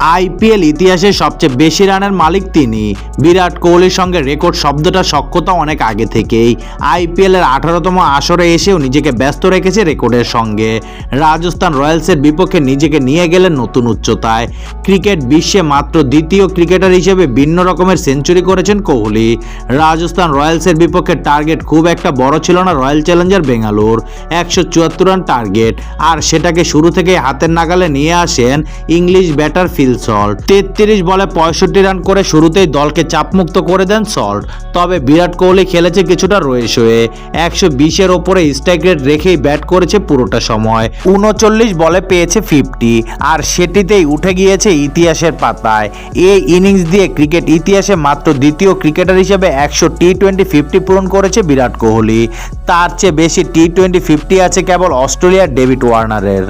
IPL ইতিহাসে সবচেয়ে বেশি রানের মালিক তিনি। বিরাট কোহলির সঙ্গে রেকর্ড শব্দটা সক্ষতা অনেক আগে থেকেই। আইপিএল এর আঠারোতম আসরে এসেও নিজেকে ব্যস্ত রেখেছে রেকর্ডের সঙ্গে। রাজস্থান রয়্যালসের বিপক্ষে নিজেকে নিয়ে গেলেন নতুন উচ্চতায়। ক্রিকেট বিশ্বে মাত্র দ্বিতীয় ক্রিকেটার হিসেবে ভিন্ন রকমের সেঞ্চুরি করেছেন কোহলি। রাজস্থান রয়্যালসের বিপক্ষে টার্গেট খুব একটা বড় ছিল না রয়্যাল চ্যালেঞ্জার বেঙ্গালোর। একশো চুয়াত্তর রান টার্গেট। আর সেটাকে শুরু থেকে হাতের নাগালে নিয়ে আসেন ইংলিশ ব্যাটার ফিল সল্ট। তেত্রিশ বলে পঁয়ষট্টি রান করে শুরুতেই দলকে চাপমুক্ত করে দেন সল্ট। তবে বিরাট কোহলি খেলেছে কিছুটা রয়েস হয়ে একশো বিশের ওপরে স্ট্রাইক রেট রেখেই ব্যাট করেছে পুরোটা সময়। উনচল্লিশ বলে পেয়েছে ফিফটি। আর সেটিতেই উঠে গিয়েছে ইতিহাসের পাতায়। এই ইনিংস দিয়ে ক্রিকেট ইতিহাসে মাত্র দ্বিতীয় ক্রিকেটার হিসেবে একশো টি টোয়েন্টি ফিফটি পূরণ করেছে বিরাট কোহলি। তার চেয়ে বেশি টি টোয়েন্টি ফিফটি আছে কেবল অস্ট্রেলিয়ার ডেভিড ওয়ার্নারের।